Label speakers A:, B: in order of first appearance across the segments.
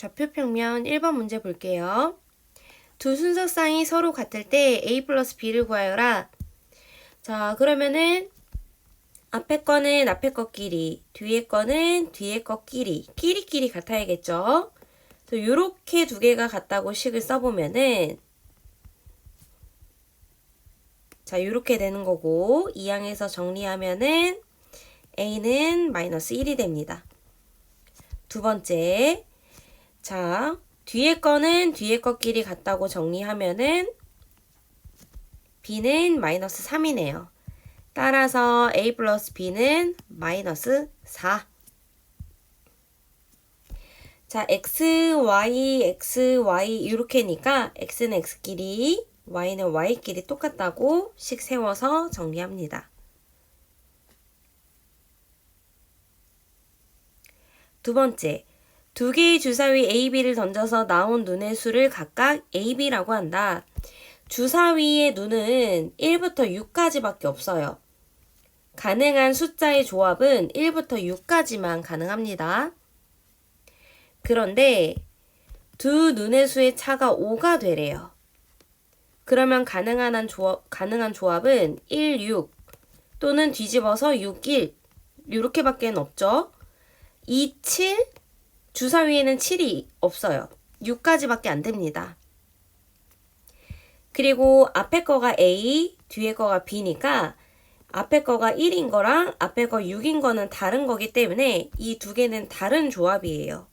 A: 좌표 평면 1번 문제 볼게요. 두 순서쌍이 서로 같을 때 a 플러스 b를 구하여라. 자, 그러면은 앞에 거는 앞에 거끼리, 뒤에 거는 뒤에 거끼리, 끼리끼리 같아야겠죠? 그래서 요렇게 두 개가 같다고 식을 써보면은 자, 요렇게 되는 거고 이 항에서 정리하면은 a는 마이너스 1이 됩니다. 두 번째, 자, 뒤에 거는 뒤에 거끼리 같다고 정리하면은 b는 마이너스 3이네요. 따라서 a 플러스 b는 마이너스 4. 자, x, y, x, y 이렇게니까 x는 x끼리, y는 y끼리 똑같다고 식 세워서 정리합니다. 두 번째, 두 개의 주사위 A, B를 던져서 나온 눈의 수를 각각 A, B라고 한다. 주사위의 눈은 1부터 6까지밖에 없어요. 가능한 숫자의 조합은 1부터 6까지만 가능합니다. 그런데 두 눈의 수의 차가 5가 되래요. 그러면 가능한 한 조합, 가능한 조합은 1, 6 또는 뒤집어서 6, 1 이렇게밖에 없죠. 2, 7 주사 위에는 7이 없어요. 6까지밖에 안 됩니다. 그리고 앞에 거가 A, 뒤에 거가 B니까 앞에 거가 1인 거랑 앞에 거 6인 거는 다른 거기 때문에 이 두 개는 다른 조합이에요.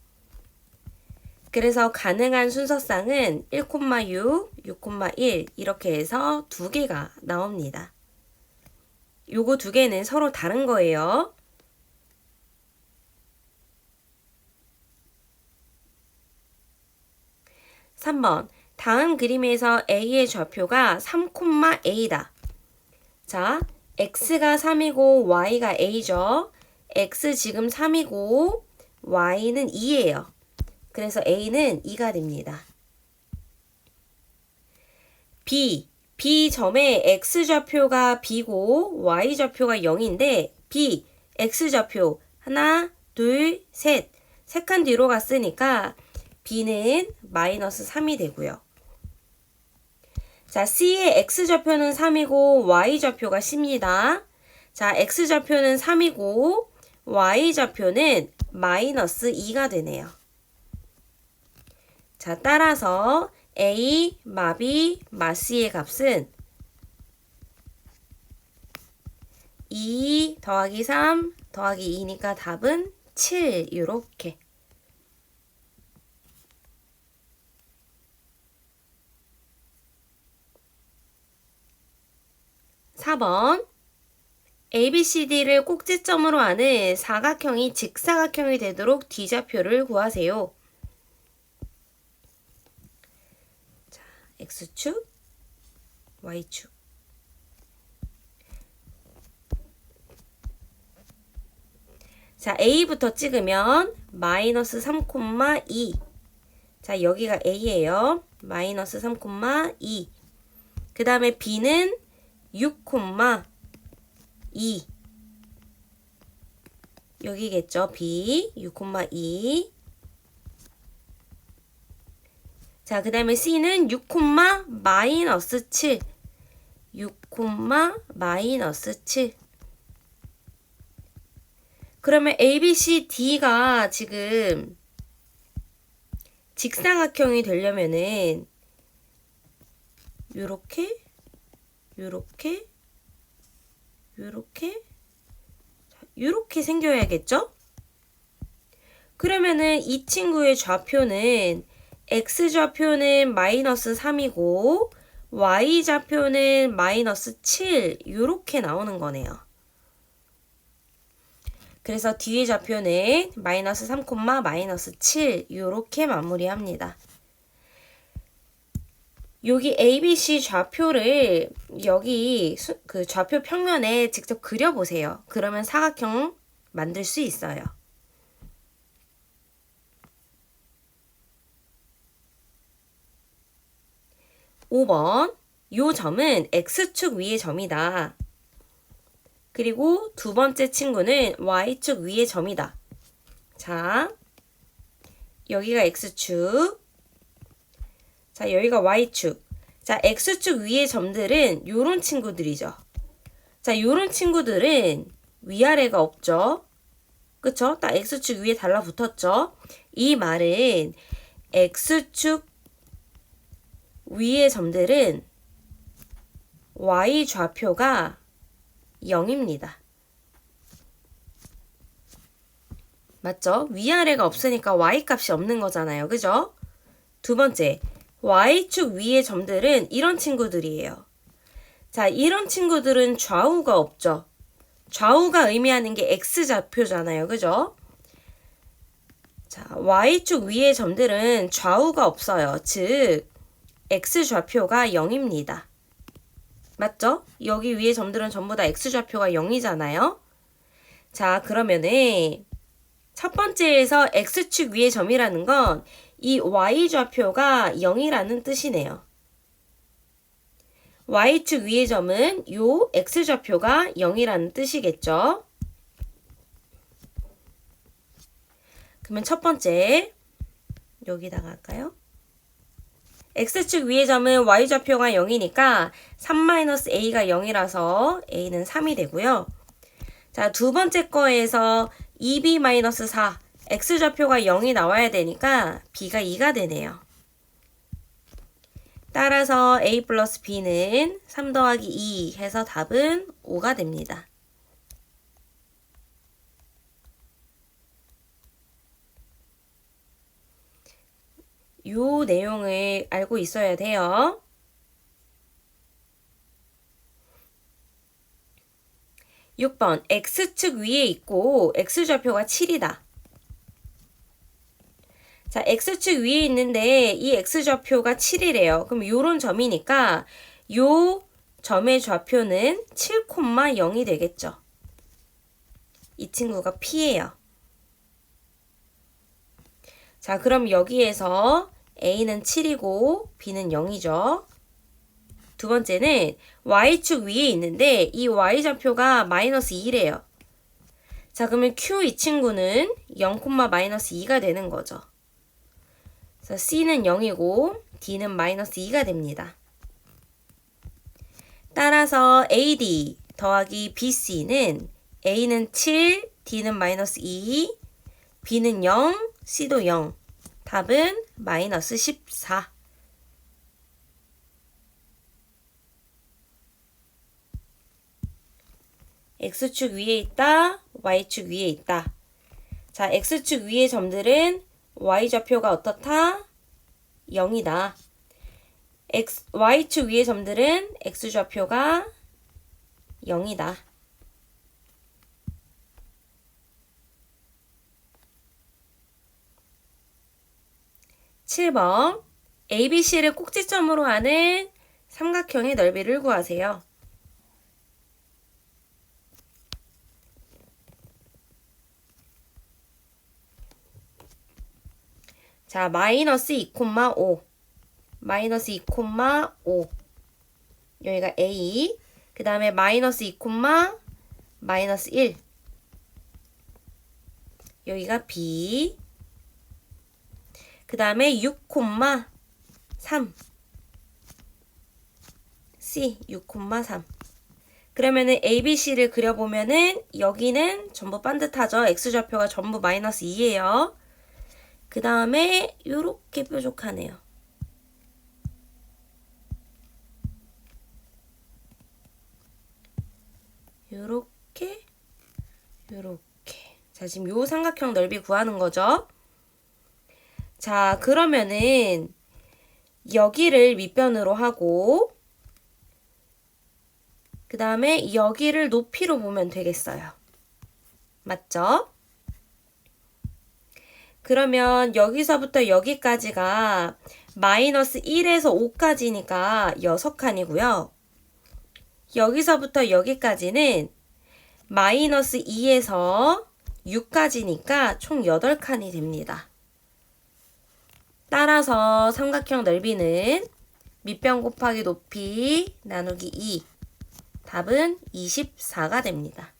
A: 그래서 가능한 순서쌍은 1,6, 6,1 이렇게 해서 두 개가 나옵니다. 요거 두 개는 서로 다른 거예요. 3번 다음 그림에서 A의 좌표가 3,A다. 자, X가 3이고 Y가 A죠. X 지금 3이고 Y는 2예요. 그래서 A는 2가 됩니다. B, B 점에 X 좌표가 B고 Y 좌표가 0인데 B, X 좌표 하나, 둘, 셋. 세 칸 뒤로 갔으니까 B는 마이너스 3이 되고요. 자, C의 X좌표는 3이고 Y좌표가 C입니다. 자, X좌표는 3이고 Y좌표는 마이너스 2가 되네요. 자, 따라서 A, 마비, 마C의 값은 2 더하기 3 더하기 2니까 답은 7 이렇게 4번 ABCD를 꼭지점으로 하는 사각형이 직사각형이 되도록 D좌표를 구하세요. 자, X축, Y축. 자, A부터 찍으면 마이너스 3,2. 자, 여기가 A예요. 마이너스 3,2. 그 다음에 B는 6,2 여기겠죠. B 6,2 자, 그 다음에 C는 6, 마이너스 7 6, 마이너스 7 그러면 A, B, C, D가 지금 직사각형이 되려면은 요렇게 요렇게 요렇게 요렇게 생겨야겠죠? 그러면은 이 친구의 좌표는 x좌표는 마이너스 3이고 y좌표는 마이너스 7 요렇게 나오는 거네요. 그래서 뒤의 좌표는 마이너스 3, 마이너스 7 요렇게 마무리합니다. 여기 ABC 좌표를 여기 수, 그 좌표 평면에 직접 그려보세요. 그러면 사각형 만들 수 있어요. (5번) 요 점은 x축 위의 점이다. 그리고 두 번째 친구는 y축 위의 점이다. 자, 여기가 x축. 자, 여기가 y축. 자, x축 위의 점들은 요런 친구들이죠. 자, 요런 친구들은 위아래가 없죠. 그쵸? 딱 x축 위에 달라붙었죠. 이 말은 x축 위의 점들은 y 좌표가 0입니다. 맞죠? 위아래가 없으니까 y 값이 없는 거잖아요. 그죠? 두 번째, y축 위의 점들은 이런 친구들이에요. 자, 이런 친구들은 좌우가 없죠. 좌우가 의미하는 게 x좌표잖아요. 그죠? 자, y축 위의 점들은 좌우가 없어요. 즉, x좌표가 0입니다. 맞죠? 여기 위에 점들은 전부 다 x좌표가 0이잖아요. 자, 그러면은 첫 번째에서 x축 위의 점이라는 건 이 y좌표가 0이라는 뜻이네요. y축 위의 점은 요 x좌표가 0이라는 뜻이겠죠. 그러면 첫 번째 여기다가 할까요? x축 위의 점은 y좌표가 0이니까 3-a가 0이라서 a는 3이 되고요. 자, 두 번째 거에서 2b-4 x좌표가 0이 나와야 되니까 b가 2가 되네요. 따라서 a 플러스 b는 3 더하기 2 해서 답은 5가 됩니다. 요 내용을 알고 있어야 돼요. 육번 x축 위에 있고 x좌표가 7이다. 자, x축 위에 있는데 이 x좌표가 7이래요. 그럼 요런 점이니까 요 점의 좌표는 7,0이 되겠죠. 이 친구가 p예요. 자, 그럼 여기에서 a는 7이고 b는 0이죠. 두 번째는 y축 위에 있는데 이 y좌표가 마이너스 2래요. 자, 그러면 q 이 친구는 0, 마이너스 2가 되는 거죠. 그래서 c는 0이고 d는 마이너스 2가 됩니다. 따라서 AD 더하기 BC는 A는 7, D는 마이너스 2, B는 0, C도 0. 답은 마이너스 14. X축 위에 있다, Y축 위에 있다. 자, X축 위의 점들은 Y좌표가 어떻다? 0이다. X, Y축 위의 점들은 X좌표가 0이다. 7번 ABC를 꼭지점으로 하는 삼각형의 넓이를 구하세요. 자, 마이너스 2,5 마이너스 2,5 여기가 A. 그 다음에 마이너스 2, 마이너스 1 여기가 B. 그 다음에 6, 3 C 6, 3 그러면은 ABC를 그려보면은 여기는 전부 반듯하죠. X좌표가 전부 마이너스 2예요. 그 다음에 이렇게 뾰족하네요. 요렇게 요렇게 자 지금 요 삼각형 넓이 구하는 거죠. 자 그러면은 여기를 밑변으로 하고 그 다음에 여기를 높이로 보면 되겠어요. 맞죠? 그러면 여기서부터 여기까지가 마이너스 1에서 5까지니까 6칸이고요. 여기서부터 여기까지는 마이너스 2에서 6까지니까 총 8칸이 됩니다. 따라서 삼각형 넓이는 밑변 곱하기 높이 나누기 2 답은 24가 됩니다.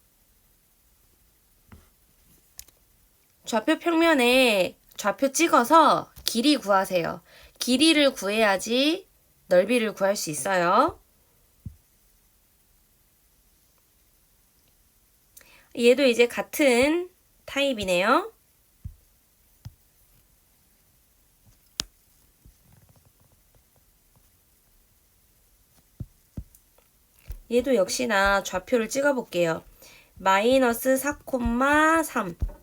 A: 좌표 평면에 좌표 찍어서 길이 구하세요. 길이를 구해야지 넓이를 구할 수 있어요. 얘도 이제 같은 타입이네요. 얘도 역시나 좌표를 찍어 볼게요. 마이너스 4,3.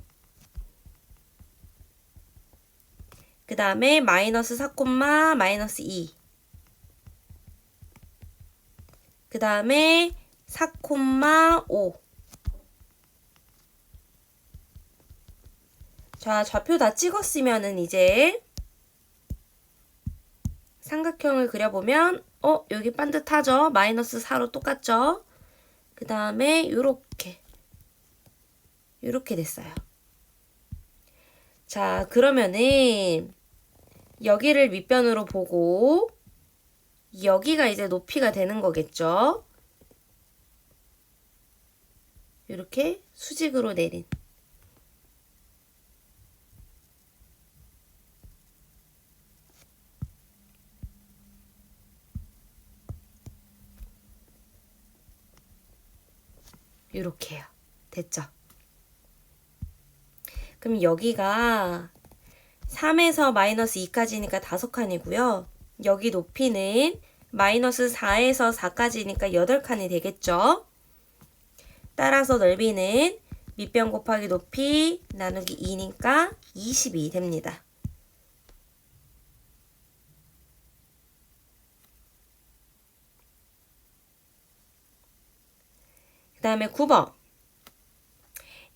A: 그 다음에 마이너스 4, 마이너스 2. 그 다음에 4, 5. 자, 좌표 다 찍었으면은 이제 삼각형을 그려보면 어 여기 반듯하죠? 마이너스 4로 똑같죠? 그 다음에 요렇게 요렇게 됐어요. 자 그러면은 여기를 밑변으로 보고 여기가 이제 높이가 되는 거겠죠? 이렇게 수직으로 내린 이렇게요. 됐죠? 그럼 여기가 3에서 마이너스 2까지니까 5칸이고요. 여기 높이는 마이너스 4에서 4까지니까 8칸이 되겠죠? 따라서 넓이는 밑변 곱하기 높이 나누기 2니까 22 됩니다. 그 다음에 9번.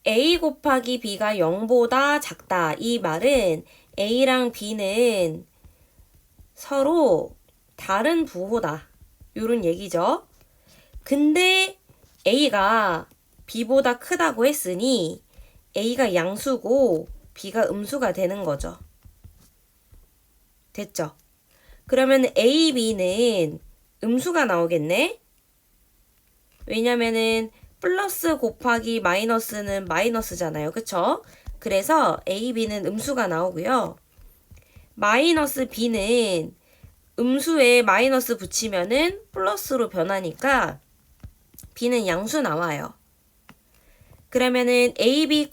A: A 곱하기 B가 0보다 작다. 이 말은 A랑 B는 서로 다른 부호다. 요런 얘기죠. 근데 A가 B보다 크다고 했으니 A가 양수고 B가 음수가 되는 거죠. 됐죠? 그러면 A, B는 음수가 나오겠네? 왜냐면은 플러스 곱하기 마이너스는 마이너스잖아요. 그쵸? 그래서 A, B는 음수가 나오고요. 마이너스 B는 음수에 마이너스 붙이면은 플러스로 변하니까 B는 양수 나와요. 그러면은 AB,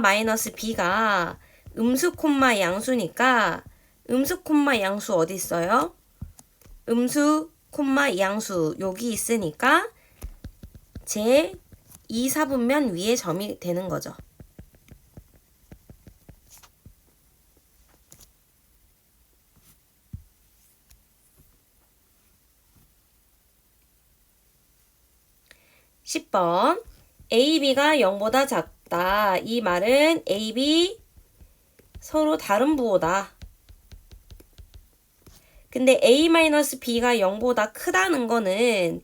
A: 마이너스 B가 음수, 양수니까 음수, 양수 어디 있어요? 음수, 양수 여기 있으니까 제 2사분면 위에 점이 되는 거죠. (10번) AB가 0보다 작다. 이 말은 AB 서로 다른 부호다. 근데 A-B가 0보다 크다는 거는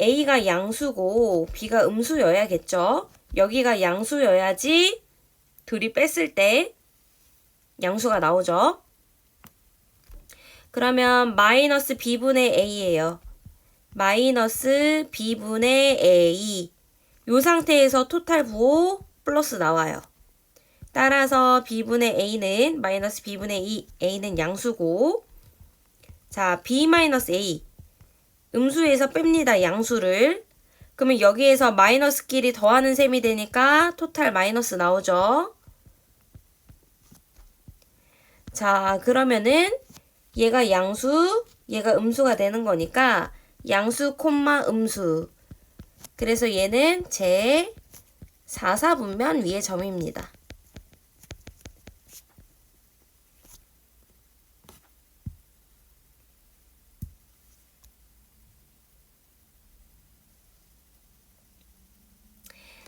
A: A가 양수고 B가 음수여야겠죠. 여기가 양수여야지 둘이 뺐을 때 양수가 나오죠. 그러면 마이너스 B분의 A예요. 마이너스 B분의 A. 이 상태에서 토탈 부호 플러스 나와요. 따라서 B분의 A는 마이너스 B분의 2, A는 양수고 자, B 마이너스 A 음수에서 뺍니다. 양수를. 그러면 여기에서 마이너스끼리 더하는 셈이 되니까 토탈 마이너스 나오죠. 자, 그러면은 얘가 양수, 얘가 음수가 되는 거니까 양수, 콤마, 음수. 그래서 얘는 제 4사분면 위의 점입니다.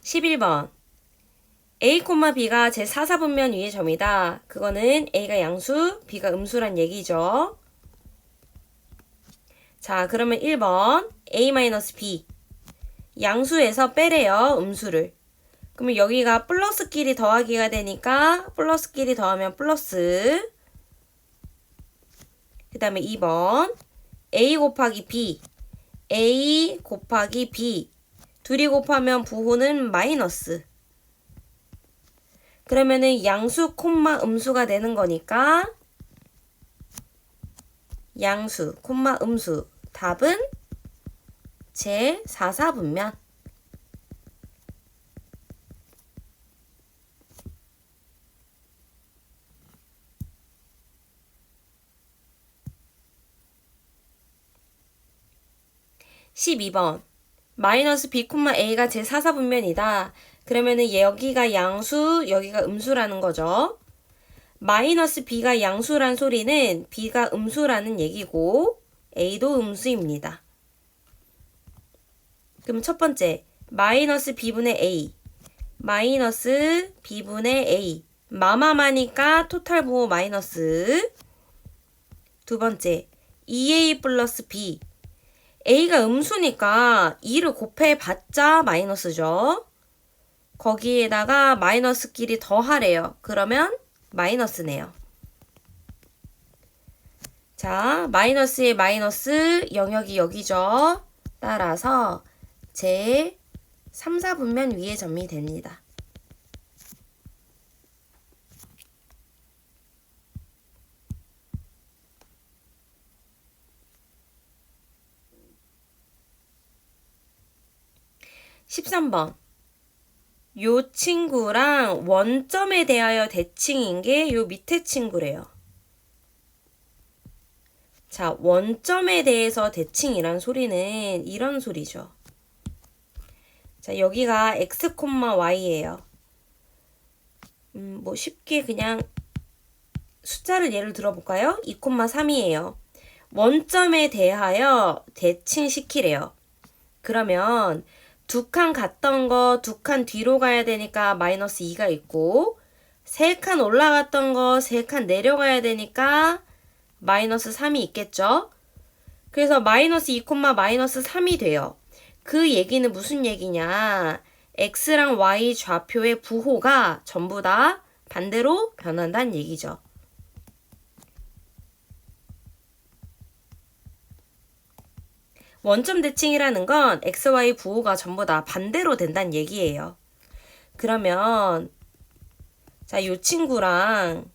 A: 11번. A, B가 제 4사분면 위의 점이다. 그거는 A가 양수, B가 음수란 얘기죠. 자, 그러면 1번. A-B. 양수에서 빼래요, 음수를. 그러면 여기가 플러스끼리 더하기가 되니까 플러스끼리 더하면 플러스. 그 다음에 2번. A 곱하기 B. A 곱하기 B. 둘이 곱하면 부호는 마이너스. 그러면은 양수 콤마 음수가 되는 거니까 양수 콤마 음수 답은 제 4사분면 12번 마이너스 b, a가 제 4사분면이다. 그러면은 여기가 양수, 여기가 음수라는 거죠. 마이너스 b가 양수란 소리는 b가 음수라는 얘기고 a도 음수입니다. 그럼 첫 번째 마이너스 b분의 a 마이너스 b분의 a 마마마니까 토탈 부호 마이너스 두 번째 2a 플러스 b a가 음수니까 2를 곱해봤자 마이너스죠. 거기에다가 마이너스끼리 더하래요. 그러면 마이너스네요. 자, 마이너스의 마이너스 영역이 여기죠. 따라서 제 3, 4분면 위에 점이 됩니다. 13번. 요 친구랑 원점에 대하여 대칭인 게 요 밑에 친구래요. 자, 원점에 대해서 대칭이란 소리는 이런 소리죠. 자, 여기가 x, y예요. 음, 뭐 쉽게 그냥 숫자를 예를 들어볼까요? 2, 3이에요. 원점에 대하여 대칭시키래요. 그러면 두 칸 갔던 거 두 칸 뒤로 가야 되니까 마이너스 2가 있고 세 칸 올라갔던 거 세 칸 내려가야 되니까 마이너스 3이 있겠죠? 그래서 마이너스 2, 마이너스 3이 돼요. 그 얘기는 무슨 얘기냐? x랑 y 좌표의 부호가 전부 다 반대로 변한다는 얘기죠. 원점 대칭이라는 건 xy 부호가 전부 다 반대로 된다는 얘기예요. 그러면 자, 요 친구랑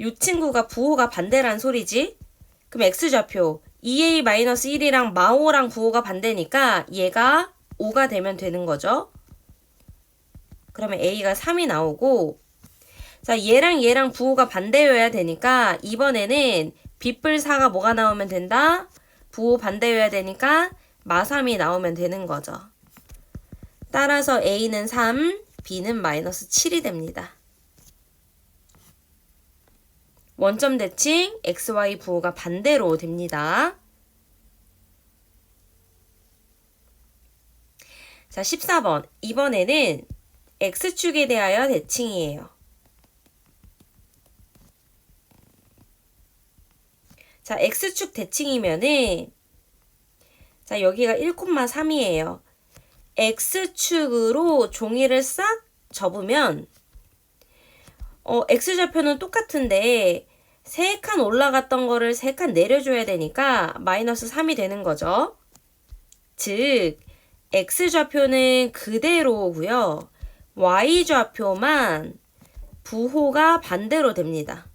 A: 요 친구가 부호가 반대란 소리지? 그럼 x좌표 2a-1이랑 마오랑 부호가 반대니까 얘가 5가 되면 되는 거죠. 그러면 a가 3이 나오고 자 얘랑 얘랑 부호가 반대여야 되니까 이번에는 빗불 사가 뭐가 나오면 된다? 부호 반대여야 되니까 마삼이 나오면 되는 거죠. 따라서 A는 3, B는 마이너스 7이 됩니다. 원점 대칭 XY 부호가 반대로 됩니다. 자, 14번. 이번에는 X축에 대하여 대칭이에요. 자, X축 대칭이면은 자, 여기가 1,3이에요. X축으로 종이를 싹 접으면 어, X좌표는 똑같은데 세칸 올라갔던 거를 세칸 내려줘야 되니까 마이너스 3이 되는 거죠. 즉, X좌표는 그대로고요. Y좌표만 부호가 반대로 됩니다.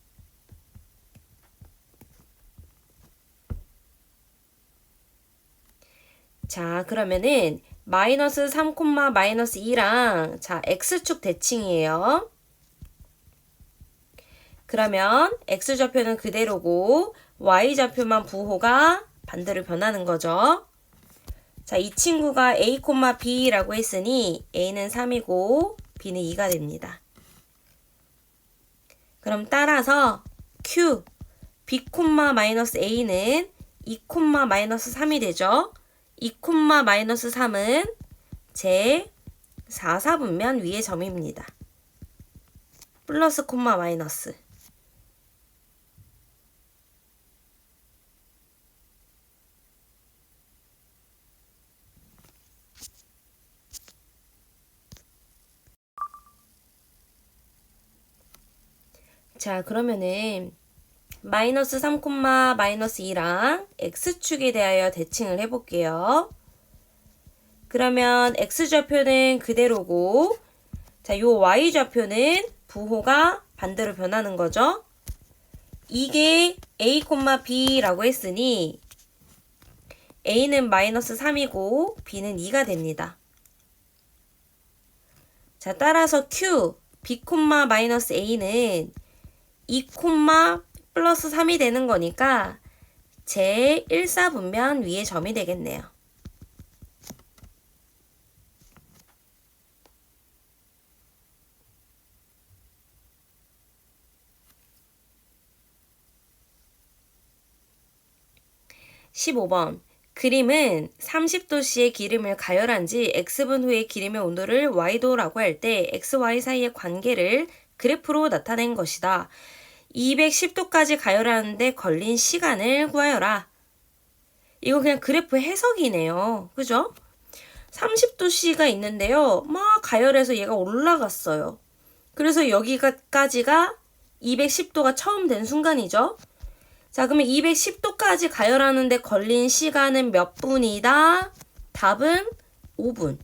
A: 자, 그러면은 마이너스 3, 마이너스 2랑 자, x축 대칭이에요. 그러면 x좌표는 그대로고 y좌표만 부호가 반대로 변하는 거죠. 자, 이 친구가 a, b라고 했으니 a는 3이고 b는 2가 됩니다. 그럼 따라서 q, b, 마이너스 a는 2, 마이너스 3이 되죠. 2, 마이너스 3은 제 4사분면 위의 점입니다. 플러스 콤마 마이너스 자 그러면은 마이너스 3, 마이너스 2랑 x축에 대하여 대칭을 해볼게요. 그러면 x좌표는 그대로고 자, 요 y좌표는 부호가 반대로 변하는 거죠. 이게 a, b라고 했으니 a는 마이너스 3이고 b는 2가 됩니다. 자, 따라서 q, b, 마이너스 a는 2, 플러스 3이 되는 거니까 제 1사분면 위에 점이 되겠네요. (15번) 그림은 30도씨의 기름을 가열한 지 x분 후에 기름의 온도를 y도라고 할 때 xy 사이의 관계를 그래프로 나타낸 것이다. 210도까지 가열하는데 걸린 시간을 구하여라. 이거 그냥 그래프 해석이네요. 그죠? 30도씨가 있는데요. 막 가열해서 얘가 올라갔어요. 그래서 여기까지가 210도가 처음 된 순간이죠. 자, 그러면 210도까지 가열하는데 걸린 시간은 몇 분이다? 답은 5분.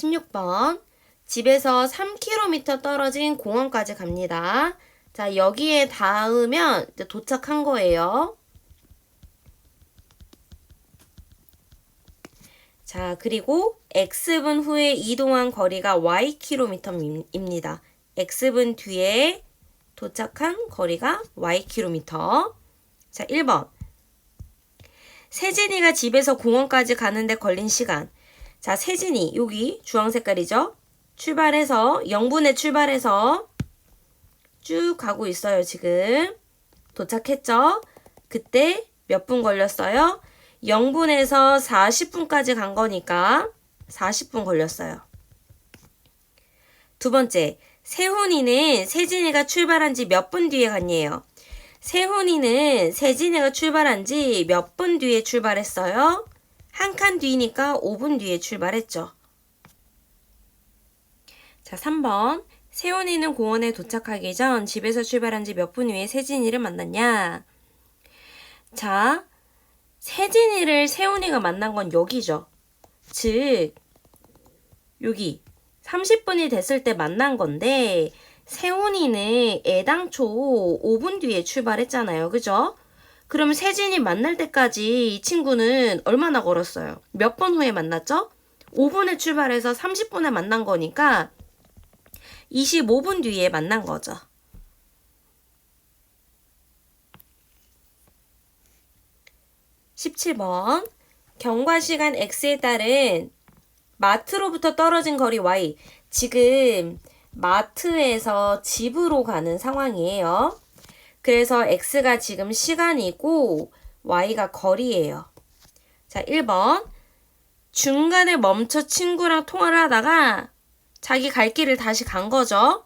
A: 16번. 집에서 3km 떨어진 공원까지 갑니다. 자, 여기에 닿으면 이제 도착한 거예요. 자, 그리고 x분 후에 이동한 거리가 ykm입니다. x분 뒤에 도착한 거리가 ykm. 자, 1번. 세진이가 집에서 공원까지 가는데 걸린 시간. 자, 세진이 여기 주황 색깔이죠? 출발해서 0분에 출발해서 쭉 가고 있어요, 지금. 도착했죠? 그때 몇 분 걸렸어요? 0분에서 40분까지 간 거니까 40분 걸렸어요. 두 번째, 세훈이는 세진이가 출발한 지 몇 분 뒤에 갔니에요. 세훈이는 세진이가 출발한 지 몇 분 뒤에 출발했어요? 한 칸 뒤니까 5분 뒤에 출발했죠. 자, 3번. 세훈이는 공원에 도착하기 전 집에서 출발한 지 몇 분 후에 세진이를 만났냐? 자, 세진이를 세훈이가 만난 건 여기죠. 즉, 여기 30분이 됐을 때 만난 건데 세훈이는 애당초 5분 뒤에 출발했잖아요. 그죠? 그럼 세진이 만날 때까지 이 친구는 얼마나 걸었어요? 몇 번 후에 만났죠? 5분에 출발해서 30분에 만난 거니까 25분 뒤에 만난 거죠. 17번 경과 시간 x에 따른 마트로부터 떨어진 거리 y. 지금 마트에서 집으로 가는 상황이에요. 그래서 x가 지금 시간이고 y가 거리예요. 자, 1번. 중간에 멈춰 친구랑 통화를 하다가 자기 갈 길을 다시 간 거죠.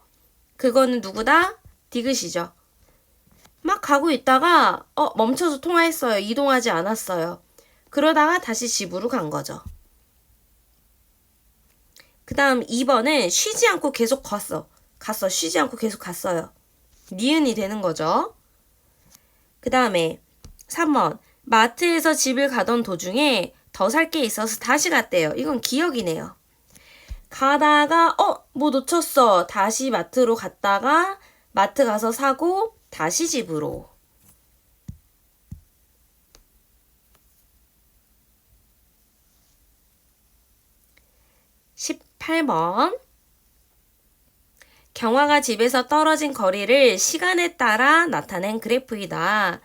A: 그거는 누구다? 디귿이죠. 막 가고 있다가 어 멈춰서 통화했어요. 이동하지 않았어요. 그러다가 다시 집으로 간 거죠. 그 다음 2번은 쉬지 않고 계속 갔어. 갔어. 쉬지 않고 계속 갔어요. 니은이 되는 거죠. 그 다음에 3번 마트에서 집을 가던 도중에 더 살 게 있어서 다시 갔대요. 이건 기억이네요. 가다가 어 뭐 놓쳤어. 다시 마트로 갔다가 마트 가서 사고 다시 집으로. 십팔 번 경화가 집에서 떨어진 거리를 시간에 따라 나타낸 그래프이다.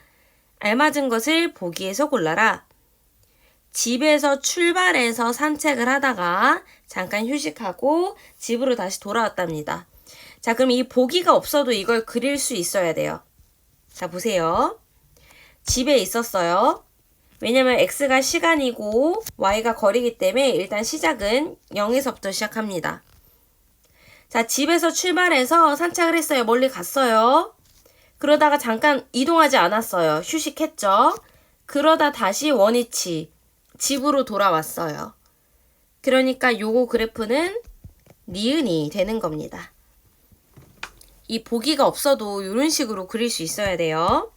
A: 알맞은 것을 보기에서 골라라. 집에서 출발해서 산책을 하다가 잠깐 휴식하고 집으로 다시 돌아왔답니다. 자, 그럼 이 보기가 없어도 이걸 그릴 수 있어야 돼요. 자, 보세요. 집에 있었어요. 왜냐면 x가 시간이고 y가 거리기 때문에 일단 시작은 0에서부터 시작합니다. 자, 집에서 출발해서 산책을 했어요. 멀리 갔어요. 그러다가 잠깐 이동하지 않았어요. 휴식했죠. 그러다 다시 원위치 집으로 돌아왔어요. 그러니까 요거 그래프는 니은이 되는 겁니다. 이 보기가 없어도 이런 식으로 그릴 수 있어야 돼요.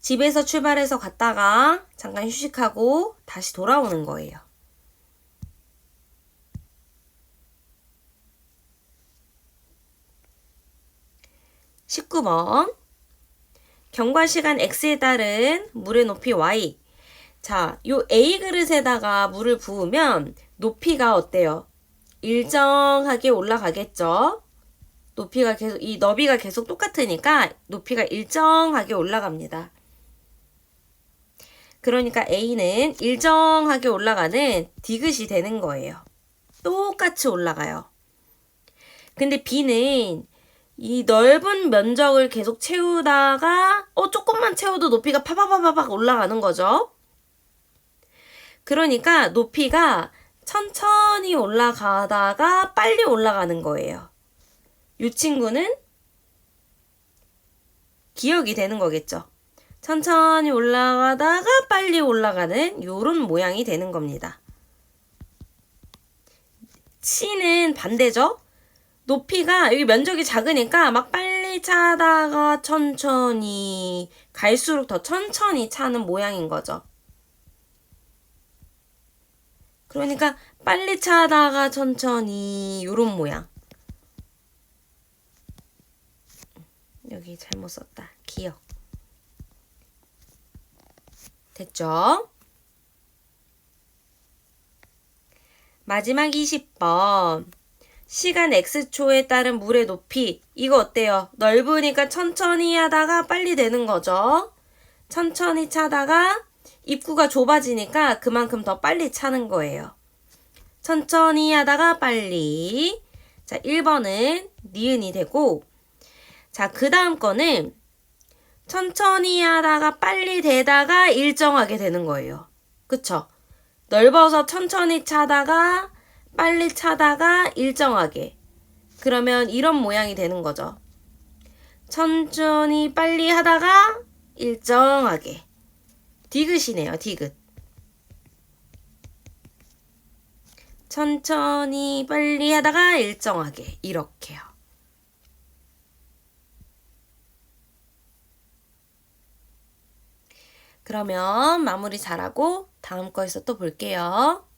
A: 집에서 출발해서 갔다가 잠깐 휴식하고 다시 돌아오는 거예요. 19번. 경과 시간 x에 따른 물의 높이 y. 자, 요 A 그릇에다가 물을 부으면 높이가 어때요? 일정하게 올라가겠죠? 높이가 계속, 이 너비가 계속 똑같으니까 높이가 일정하게 올라갑니다. 그러니까 A는 일정하게 올라가는 디귿이 되는 거예요. 똑같이 올라가요. 근데 B는 이 넓은 면적을 계속 채우다가 어 조금만 채워도 높이가 파바바바박 올라가는 거죠. 그러니까 높이가 천천히 올라가다가 빨리 올라가는 거예요. 이 친구는 기억이 되는 거겠죠. 천천히 올라가다가 빨리 올라가는 요런 모양이 되는 겁니다. 치는 반대죠. 높이가 여기 면적이 작으니까 막 빨리 차다가 천천히 갈수록 더 천천히 차는 모양인 거죠. 그러니까 빨리 차다가 천천히 요런 모양. 여기 잘못 썼다. 기억. 됐죠? 마지막 20번. 시간 x초에 따른 물의 높이. 이거 어때요? 넓으니까 천천히 하다가 빨리 되는 거죠? 천천히 차다가 입구가 좁아지니까 그만큼 더 빨리 차는 거예요. 천천히 하다가 빨리. 자, 1번은 니은이 되고, 자, 그 다음 거는 천천히 하다가 빨리 되다가 일정하게 되는 거예요. 그쵸? 넓어서 천천히 차다가 빨리 차다가 일정하게. 그러면 이런 모양이 되는 거죠. 천천히 빨리 하다가 일정하게. 디귿이네요, 디귿. 천천히 빨리 하다가 일정하게. 이렇게요. 그러면 마무리 잘하고 다음 거에서 또 볼게요.